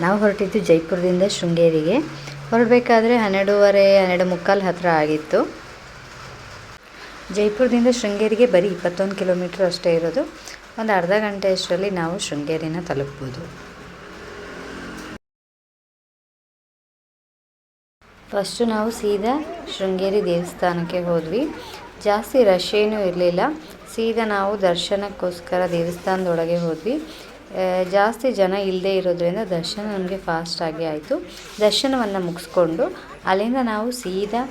ನಾವು ಹೊರಟಿದ್ದು ಜೈಪುರದಿಂದ ಶೃಂಗೇರಿಗೆ. ಹೊರಡಬೇಕಾದ್ರೆ ಹನ್ನೆರಡೂವರೆ, ಹನ್ನೆರಡು ಮುಕ್ಕಾಲು ಹತ್ತಿರ ಆಗಿತ್ತು. ಜೈಪುರದಿಂದ ಶೃಂಗೇರಿಗೆ ಬರೀ ಇಪ್ಪತ್ತೊಂದು ಕಿಲೋಮೀಟ್ರ್ ಅಷ್ಟೇ ಇರೋದು. ಒಂದು ಅರ್ಧ ಗಂಟೆ ಅಷ್ಟರಲ್ಲಿ ನಾವು ಶೃಂಗೇರಿನ ತಲುಪ್ಬೋದು. ಫಸ್ಟು ನಾವು ಸೀದಾ ಶೃಂಗೇರಿ ದೇವಸ್ಥಾನಕ್ಕೆ ಹೋದ್ವಿ. ಜಾಸ್ತಿ ರಶ್ ಏನೂ ಇರಲಿಲ್ಲ. ಸೀದಾ ನಾವು ದರ್ಶನಕ್ಕೋಸ್ಕರ ದೇವಸ್ಥಾನದೊಳಗೆ ಹೋದ್ವಿ. ಜಾಸ್ತಿ ಜನ ಇಲ್ಲದೆ ಇರೋದ್ರಿಂದ ದರ್ಶನ ನಮಗೆ ಫಾಸ್ಟಾಗಿ ಆಯಿತು. ದರ್ಶನವನ್ನು ಮುಗಿಸ್ಕೊಂಡು ಅಲ್ಲಿಂದ ನಾವು ಸೀದಾ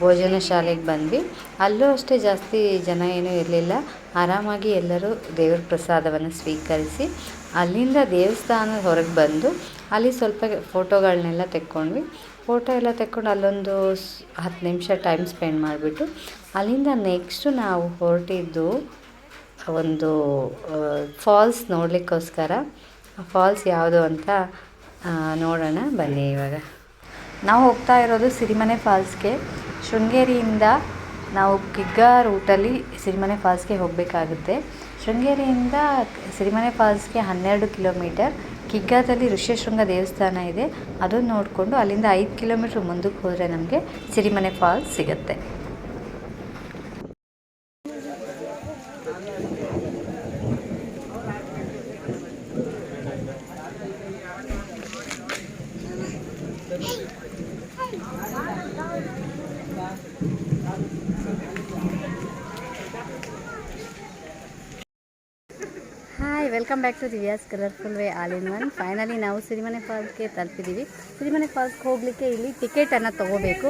ಭೋಜನ ಶಾಲೆಗೆ ಬಂದ್ವಿ. ಅಲ್ಲೂ ಅಷ್ಟೇ ಜಾಸ್ತಿ ಜನ ಏನೂ ಇರಲಿಲ್ಲ. ಆರಾಮಾಗಿ ಎಲ್ಲರೂ ದೇವ್ರ ಪ್ರಸಾದವನ್ನು ಸ್ವೀಕರಿಸಿ ಅಲ್ಲಿಂದ ದೇವಸ್ಥಾನದ ಹೊರಗೆ ಬಂದು ಅಲ್ಲಿ ಸ್ವಲ್ಪ ಫೋಟೋಗಳನ್ನೆಲ್ಲ ತೆಕ್ಕೊಂಡ್ವಿ. ಫೋಟೋ ಎಲ್ಲ ತೆಕ್ಕೊಂಡು ಅಲ್ಲೊಂದು ಹತ್ತು ನಿಮಿಷ ಟೈಮ್ ಸ್ಪೆಂಡ್ ಮಾಡಿಬಿಟ್ಟು ಅಲ್ಲಿಂದ ನೆಕ್ಸ್ಟು ನಾವು ಹೊರಟಿದ್ದು ಒಂದು ಫಾಲ್ಸ್ ನೋಡಲಿಕ್ಕೋಸ್ಕರ ಫಾಲ್ಸ್ ಯಾವುದು ಅಂತ ನೋಡೋಣ, ಬನ್ನಿ ಇವಾಗ. ನಾವು ಹೋಗ್ತಾ ಇರೋದು ಸಿರಿಮನೆ ಫಾಲ್ಸ್ಗೆ ಶೃಂಗೇರಿಯಿಂದ ನಾವು ಕಿಗ್ಗಾ ರೂಟಲ್ಲಿ ಸಿರಿಮನೆ ಫಾಲ್ಸ್ಗೆ ಹೋಗಬೇಕಾಗುತ್ತೆ. ಶೃಂಗೇರಿಯಿಂದ ಸಿರಿಮನೆ ಫಾಲ್ಸ್ಗೆ ಹನ್ನೆರಡು ಕಿಲೋಮೀಟರ್, ಕಿಗ್ಗಾದಲ್ಲಿ ಋಷ್ಯಶೃಂಗ ದೇವಸ್ಥಾನ ಇದೆ. ಅದನ್ನು ನೋಡಿಕೊಂಡು ಅಲ್ಲಿಂದ ಐದು ಕಿಲೋಮೀಟ್ರ್ ಮುಂದಕ್ಕೆ ಹೋದರೆ ನಮಗೆ ಸಿರಿಮನೆ ಫಾಲ್ಸ್ ಸಿಗುತ್ತೆ. Welcome back to Divya's colourful way all in one finally ನಾವು ಸಿರಿಮನೆ ಫಾಲ್ಸ್ಗೆ ತಲುಪಿದ್ದೀವಿ. ಸಿರಿಮನೆ ಫಾಲ್ಸ್ಗೆ ಹೋಗಲಿಕ್ಕೆ ಇಲ್ಲಿ ಟಿಕೆಟನ್ನು ತೊಗೋಬೇಕು.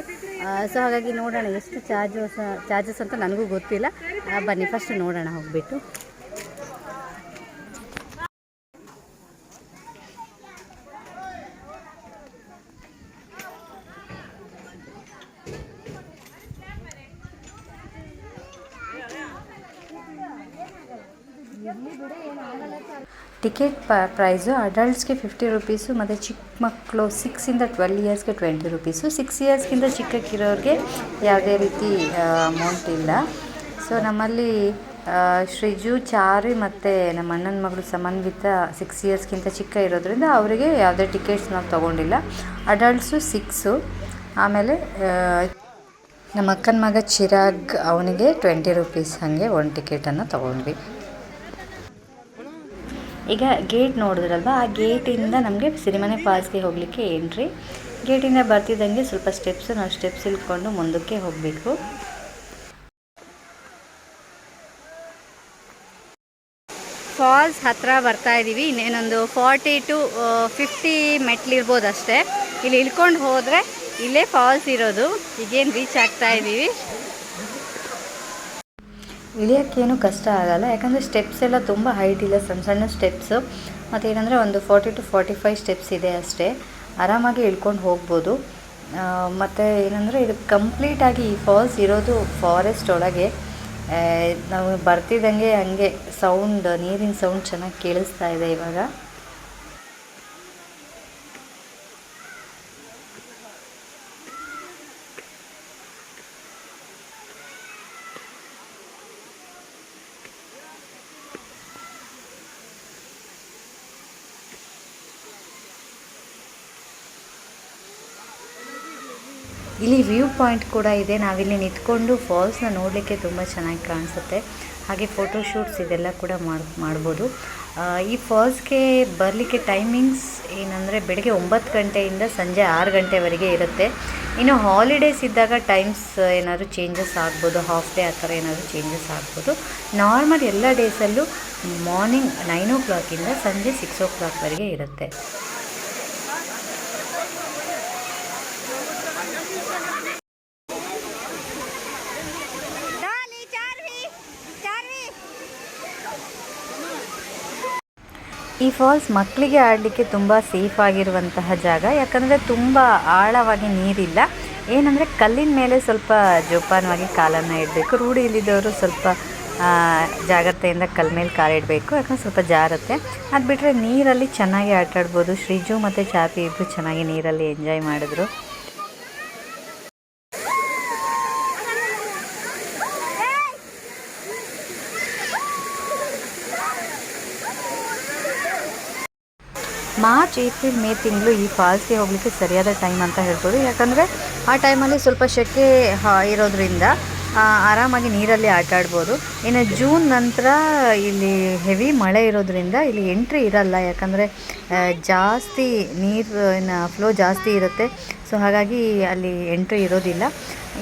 ಸೊ ಹಾಗಾಗಿ ನೋಡೋಣ, ಎಷ್ಟು ಚಾರ್ಜಸ್ ಚಾರ್ಜಸ್ ಅಂತ ನನಗೂ ಗೊತ್ತಿಲ್ಲ. ಬನ್ನಿ ಫಸ್ಟ್ ನೋಡೋಣ, ಹೋಗ್ಬಿಟ್ಟು. ಟಿಕೆಟ್ ಪ ಪ್ರೈಸು ಅಡಲ್ಟ್ಸ್ಗೆ ಫಿಫ್ಟಿ ರುಪೀಸು ಮತ್ತು ಚಿಕ್ಕ ಮಕ್ಕಳು ಸಿಕ್ಸಿಂದ ಟ್ವೆಲ್ ಇಯರ್ಸ್ಗೆ ಟ್ವೆಂಟಿ ರುಪೀಸು ಸಿಕ್ಸ್ ಇಯರ್ಸ್ಗಿಂತ ಚಿಕ್ಕಕ್ಕಿರೋರಿಗೆ ಯಾವುದೇ ರೀತಿ ಅಮೌಂಟ್ ಇಲ್ಲ. ಸೊ ನಮ್ಮಲ್ಲಿ ಶ್ರೀಜು, ಚಾರಿ ಮತ್ತು ನಮ್ಮ ಅಣ್ಣನ ಮಗಳು ಸಮನ್ವಿತ ಸಿಕ್ಸ್ ಇಯರ್ಸ್ಗಿಂತ ಚಿಕ್ಕ ಇರೋದ್ರಿಂದ ಅವರಿಗೆ ಯಾವುದೇ ಟಿಕೆಟ್ಸ್ ನಾವು ತೊಗೊಂಡಿಲ್ಲ. ಅಡಲ್ಟ್ಸು ಸಿಕ್ಸು ಆಮೇಲೆ ನಮ್ಮ ಅಕ್ಕನ ಮಗ ಚಿರಾಗ್ ಅವನಿಗೆ ಟ್ವೆಂಟಿ ರುಪೀಸ್ ಹಾಗೆ ಒಂದು ಟಿಕೆಟನ್ನು ತೊಗೊಂಡ್ವಿ. ಈಗ ಗೇಟ್ ನೋಡಿದ್ರಲ್ವ? ಆ ಗೇಟಿಂದ ನಮಗೆ ಸಿರಿಮನೆ ಫಾಲ್ಸ್ಗೆ ಹೋಗಲಿಕ್ಕೆ ಎಂಟ್ರಿ ಗೇಟಿಂದ ಬರ್ತಿದ್ದಂಗೆ ಸ್ವಲ್ಪ ಸ್ಟೆಪ್ಸು ನಾವು ಸ್ಟೆಪ್ಸ್ ಇಳ್ಕೊಂಡು ಮುಂದಕ್ಕೆ ಹೋಗಬೇಕು. ಫಾಲ್ಸ್ ಹತ್ರ ಬರ್ತಾ ಇದ್ದೀವಿ ಇನ್ನೇನೊಂದು ಫಾರ್ಟಿ ಟು ಫಿಫ್ಟಿ ಮೆಟ್ಲಿರ್ಬೋದು ಅಷ್ಟೇ. ಇಲ್ಲಿ ಇಳ್ಕೊಂಡು ಹೋದರೆ ಇಲ್ಲೇ ಫಾಲ್ಸ್ ಇರೋದು. ಈಗೇನು ರೀಚ್ ಆಗ್ತಾ ಇದ್ದೀವಿ ಇಳಿಯೋಕ್ಕೇನು ಕಷ್ಟ ಆಗಲ್ಲ. ಯಾಕಂದರೆ ಸ್ಟೆಪ್ಸ್ ಎಲ್ಲ ತುಂಬ ಹೈಟ್ ಇಲ್ಲ, ಸಣ್ಣ ಸಣ್ಣ ಸ್ಟೆಪ್ಸು ಮತ್ತು ಏನಂದರೆ ಒಂದು forty to forty five steps ಇದೆ ಅಷ್ಟೇ. ಆರಾಮಾಗಿ ಇಳ್ಕೊಂಡು ಹೋಗ್ಬೋದು. ಮತ್ತು ಏನಂದರೆ ಇದು ಕಂಪ್ಲೀಟಾಗಿ ಈ ಫಾಲ್ಸ್ ಇರೋದು ಫಾರೆಸ್ಟ್ ಒಳಗೆ. ನಾವು ಬರ್ತಿದ್ದಂಗೆ ಹಂಗೆ ಸೌಂಡ್ ನೀರಿನ ಸೌಂಡ್ ಚೆನ್ನಾಗಿ ಕೇಳಿಸ್ತಾ ಇದೆ ಇವಾಗ. ಇಲ್ಲಿ ವ್ಯೂ ಪಾಯಿಂಟ್ ಕೂಡ ಇದೆ. ನಾವಿಲ್ಲಿ ನಿಂತ್ಕೊಂಡು ಫಾಲ್ಸ್ನ ನೋಡಲಿಕ್ಕೆ ತುಂಬ ಚೆನ್ನಾಗಿ ಕಾಣಿಸುತ್ತೆ. ಹಾಗೆ ಫೋಟೋಶೂಟ್ಸ್ ಇದೆಲ್ಲ ಕೂಡ ಮಾಡ್, ಮಾಡ್ಬೋದು. ಈ ಫಾಲ್ಸ್ಗೆ ಬರಲಿಕ್ಕೆ ಟೈಮಿಂಗ್ಸ್ ಏನಂದರೆ ಬೆಳಗ್ಗೆ ಒಂಬತ್ತು ಗಂಟೆಯಿಂದ ಸಂಜೆ ಆರು ಗಂಟೆವರೆಗೆ ಇರುತ್ತೆ. ಇನ್ನು ಹಾಲಿಡೇಸ್ ಇದ್ದಾಗ ಟೈಮ್ಸ್ ಏನಾದರೂ ಚೇಂಜಸ್ ಆಗ್ಬೋದು, ಹಾಫ್ ಡೇ ಆ ಥರ ಏನಾದರೂ ಚೇಂಜಸ್ ಆಗ್ಬೋದು. ನಾರ್ಮಲ್ ಎಲ್ಲ ಡೇಸಲ್ಲೂ ಮಾರ್ನಿಂಗ್ ನೈನ್ ಓ ಕ್ಲಾಕಿಂದ ಸಂಜೆ ಸಿಕ್ಸ್ ಓ ಕ್ಲಾಕ್ವರೆಗೆ ಇರುತ್ತೆ. ಈ ಫಾಲ್ಸ್ ಮಕ್ಕಳಿಗೆ ಆಡಲಿಕ್ಕೆ ತುಂಬ ಸೇಫ್ ಆಗಿರುವಂತಹ ಜಾಗ. ಯಾಕಂದರೆ ತುಂಬ ಆಳವಾಗಿ ನೀರಿಲ್ಲ. ಏನಂದರೆ ಕಲ್ಲಿನ ಮೇಲೆ ಸ್ವಲ್ಪ ಜೋಪಾನವಾಗಿ ಕಾಲನ್ನು ಇಡಬೇಕು. ರೂಢಿ ಇಲ್ಲಿದ್ದವರು ಸ್ವಲ್ಪ ಜಾಗ್ರತೆಯಿಂದ ಕಲ್ ಮೇಲೆ ಕಾಲಿಡಬೇಕು ಯಾಕಂದ್ರೆ ಸ್ವಲ್ಪ ಜಾರುತ್ತೆ. ಅದು ಬಿಟ್ಟರೆ ನೀರಲ್ಲಿ ಚೆನ್ನಾಗಿ ಆಟ ಆಡ್ಬೋದು ಶ್ರೀಜು ಮತ್ತು ಚಾಪಿ ಇಬ್ಬರು ಚೆನ್ನಾಗಿ ನೀರಲ್ಲಿ ಎಂಜಾಯ್ ಮಾಡಿದ್ರು. ಮಾರ್ಚ್, ಏಪ್ರಿಲ್, ಮೇ ತಿಂಗಳು ಈ ಫಾಲ್ಸ್ಗೆ ಹೋಗಲಿಕ್ಕೆ ಸರಿಯಾದ ಟೈಮ್ ಅಂತ ಹೇಳ್ಬೋದು. ಯಾಕಂದರೆ ಆ ಟೈಮಲ್ಲಿ ಸ್ವಲ್ಪ ಸೆಕೆ ಇರೋದ್ರಿಂದ ಆರಾಮಾಗಿ ನೀರಲ್ಲಿ ಆಟ ಆಡ್ಬೋದು. ಇನ್ನು ಜೂನ್ ನಂತರ ಇಲ್ಲಿ ಹೆವಿ ಮಳೆ ಇರೋದ್ರಿಂದ ಇಲ್ಲಿ ಎಂಟ್ರಿ ಇರಲ್ಲ. ಯಾಕಂದರೆ ಜಾಸ್ತಿ ನೀರಿನ ಫ್ಲೋ ಜಾಸ್ತಿ ಇರುತ್ತೆ. ಸೊ ಹಾಗಾಗಿ ಅಲ್ಲಿ ಎಂಟ್ರಿ ಇರೋದಿಲ್ಲ.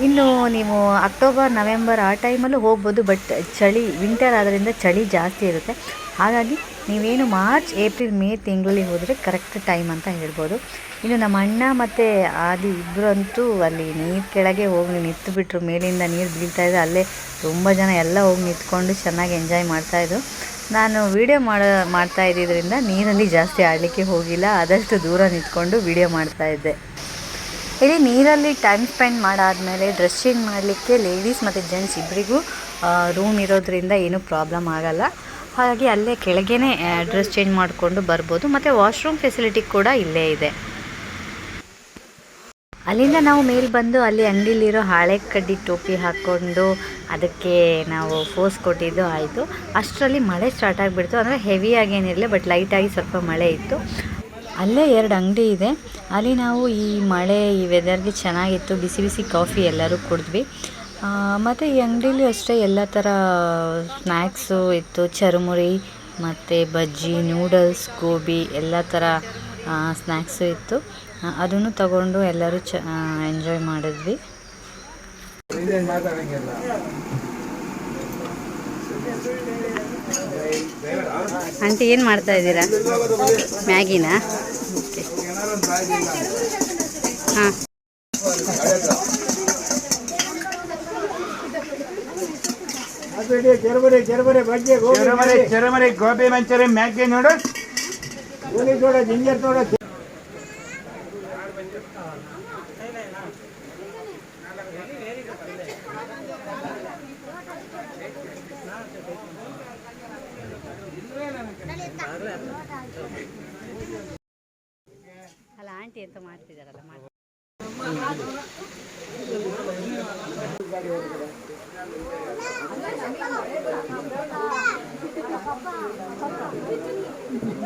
ಇನ್ನು ನೀವು ಅಕ್ಟೋಬರ್ ನವೆಂಬರ್ ಆ ಟೈಮಲ್ಲೂ ಹೋಗ್ಬೋದು ಬಟ್ ಚಳಿ ವಿಂಟರ್ ಆದ್ದರಿಂದ ಚಳಿ ಜಾಸ್ತಿ ಇರುತ್ತೆ. ಹಾಗಾಗಿ ನೀವೇನು ಮಾರ್ಚ್, ಏಪ್ರಿಲ್, ಮೇ ತಿಂಗಳಲ್ಲಿ ಹೋದರೆ ಕರೆಕ್ಟ್ ಟೈಮ್ ಅಂತ ಹೇಳ್ಬೋದು. ಇನ್ನು ನಮ್ಮ ಅಣ್ಣ ಮತ್ತು ಆದಿ ಇಬ್ಬರಂತೂ ಅಲ್ಲಿ ನೀರು ಕೆಳಗೆ ಹೋಗಿ ನಿಂತು ಬಿಟ್ಟರು ಮೇಲಿಂದ ನೀರು ಬೀಳ್ತಾ ಇದೆ, ಅಲ್ಲೇ ತುಂಬ ಜನ ಎಲ್ಲ ಹೋಗಿ ನಿಂತ್ಕೊಂಡು ಚೆನ್ನಾಗಿ ಎಂಜಾಯ್ ಮಾಡ್ತಾಯಿದ್ರು ನಾನು ವೀಡಿಯೋ ಮಾಡ, ಮಾಡ್ತಾ ಇದ್ದಿದ್ದರಿಂದ ನೀರಲ್ಲಿ ಜಾಸ್ತಿ ಆಡಲಿಕ್ಕೆ ಹೋಗಿಲ್ಲ, ಆದಷ್ಟು ದೂರ ನಿಂತ್ಕೊಂಡು ವೀಡಿಯೋ ಮಾಡ್ತಾಯಿದ್ದೆ ಇಲ್ಲಿ ನೀರಲ್ಲಿ ಟೈಮ್ ಸ್ಪೆಂಡ್ ಮಾಡಾದಮೇಲೆ ಡ್ರೆಸ್ ಚೇಂಜ್ ಮಾಡಲಿಕ್ಕೆ ಲೇಡೀಸ್ ಮತ್ತು ಜೆಂಟ್ಸ್ ಇಬ್ಬರಿಗೂ ರೂಮ್ ಇರೋದ್ರಿಂದ ಏನೂ ಪ್ರಾಬ್ಲಮ್ ಆಗಲ್ಲ. ಹಾಗಾಗಿ ಅಲ್ಲೇ ಕೆಳಗೇನೆ ಡ್ರೆಸ್ ಚೇಂಜ್ ಮಾಡಿಕೊಂಡು ಬರ್ಬೋದು. ಮತ್ತು ವಾಶ್ರೂಮ್ ಫೆಸಿಲಿಟಿ ಕೂಡ ಇಲ್ಲೇ ಇದೆ. ಅಲ್ಲಿಂದ ನಾವು ಮೇಲೆ ಬಂದು ಅಲ್ಲಿ ಅಂಗಡಿಲಿರೋ ಹಾಳೆ ಕಡ್ಡಿ ಟೋಪಿ ಹಾಕ್ಕೊಂಡು ಅದಕ್ಕೆ ನಾವು ಫೋರ್ಸ್ ಕೊಟ್ಟಿದ್ದು ಆಯಿತು. ಅಷ್ಟರಲ್ಲಿ ಮಳೆ ಸ್ಟಾರ್ಟ್ ಆಗಿಬಿಡ್ತು. ಅಂದರೆ ಹೆವಿಯಾಗಿ ಏನಿರಲಿಲ್ಲ ಬಟ್ ಲೈಟಾಗಿ ಸ್ವಲ್ಪ ಮಳೆ ಇತ್ತು. ಅಲ್ಲೇ ಎರಡು ಅಂಗಡಿ ಇದೆ. ಅಲ್ಲಿ ನಾವು ಈ ಮಳೆ, ಈ ವೆದರ್ಗೆ ಚೆನ್ನಾಗಿತ್ತು. ಬಿಸಿ ಬಿಸಿ ಕಾಫಿ ಎಲ್ಲರೂ ಕುಡಿದ್ವಿ. ಮತ್ತು ಈ ಅಂಗಡಿಲಿ ಅಷ್ಟೇ ಎಲ್ಲ ಥರ ಸ್ನ್ಯಾಕ್ಸು ಇತ್ತು. ಚರ್ಮುರಿ, ಮತ್ತು ಬಜ್ಜಿ, ನೂಡಲ್ಸ್, ಗೋಬಿ ಎಲ್ಲ ಥರ ಸ್ನ್ಯಾಕ್ಸು ಇತ್ತು. ಅದನ್ನು ತಗೊಂಡು ಎಲ್ಲರೂ ಚ ಎಂಜಾಯ್ ಮಾಡಿದ್ವಿ. ಆಂಟಿ, ಏನು ಮಾಡ್ತಾ ಇದ್ದೀರಾ? ಮ್ಯಾಗಿನಾ? ಹಾಂ. ಚರಬರಿ ಚರಬರಿ ಬಜ್ಜಿ ಗೋಬಿ ಚುರುಮರಿ ಚುರುಮರಿ ಗೋಬಿ ಮಂಚೂರಿ ಮ್ಯಾಗಿ ನೂಡಲ್ಸ್ ಗೋಲಿ ತೋಡ ಜಿಂಜರ್ ತೋಡ ಅಲ್ಲ ಆಂಟಿ ಅಂತ ಮಾಡ್ತಿದ್ದಾರಲ್ಲ ಮಾಡಿ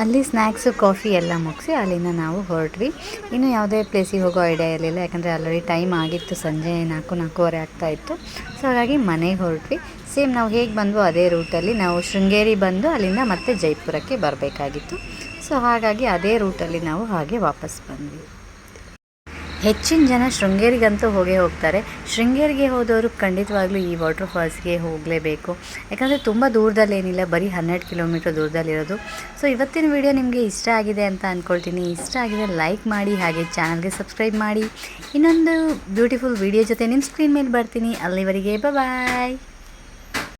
ಅಲ್ಲಿ ಸ್ನ್ಯಾಕ್ಸು ಕಾಫಿ ಎಲ್ಲ ಮುಗಿಸಿ ಅಲ್ಲಿಂದ ನಾವು ಹೊರಟ್ವಿ. ಇನ್ನು ಯಾವುದೇ ಪ್ಲೇಸಿಗೆ ಹೋಗೋ ಐಡಿಯಾ ಇರಲಿಲ್ಲ, ಯಾಕಂದರೆ ಆಲ್ರೆಡಿ ಟೈಮ್ ಆಗಿತ್ತು, ಸಂಜೆ ನಾಲ್ಕು, ನಾಲ್ಕೂವರೆ ಆಗ್ತಾ ಇತ್ತು. ಸೊ ಹಾಗಾಗಿ ಮನೆಗೆ ಹೊರಟ್ವಿ. ಸೇಮ್ ನಾವು ಹೇಗೆ ಬಂದ್ವೋ ಅದೇ ರೂಟಲ್ಲಿ ನಾವು ಶೃಂಗೇರಿ ಬಂದು ಅಲ್ಲಿಂದ ಮತ್ತೆ ಜೈಪುರಕ್ಕೆ ಬರಬೇಕಾಗಿತ್ತು. ಸೊ ಹಾಗಾಗಿ ಅದೇ ರೂಟಲ್ಲಿ ನಾವು ಹಾಗೆ ವಾಪಸ್ ಬಂದ್ವಿ. ಹೆಚ್ಚಿನ ಜನ ಶೃಂಗೇರಿಗಂತೂ ಹೋಗೇ ಹೋಗ್ತಾರೆ. ಶೃಂಗೇರಿಗೆ ಹೋದವರು ಖಂಡಿತವಾಗ್ಲೂ ಈ ವಾಟರ್ ಫಾಲ್ಸ್ಗೆ ಹೋಗಲೇಬೇಕು. ಯಾಕಂದರೆ ತುಂಬ ದೂರದಲ್ಲೇನಿಲ್ಲ ಬರೀ ಹನ್ನೆರಡು ಕಿಲೋಮೀಟ್ರ್ ದೂರದಲ್ಲಿರೋದು ಸೊ ಇವತ್ತಿನ ವಿಡಿಯೋ ನಿಮಗೆ ಇಷ್ಟ ಆಗಿದೆ ಅಂತ ಅಂದ್ಕೊಳ್ತೀನಿ ಇಷ್ಟ ಆಗಿದೆ ಲೈಕ್ ಮಾಡಿ, ಹಾಗೆ ಚಾನಲ್ಗೆ ಸಬ್ಸ್ಕ್ರೈಬ್ ಮಾಡಿ. ಇನ್ನೊಂದು ಬ್ಯೂಟಿಫುಲ್ ವಿಡಿಯೋ ಜೊತೆ ನಿಮ್ಮ ಸ್ಕ್ರೀನ್ ಮೇಲೆ ಬರ್ತೀನಿ. ಅಲ್ಲಿವರೆಗೆ ಬಾಯ್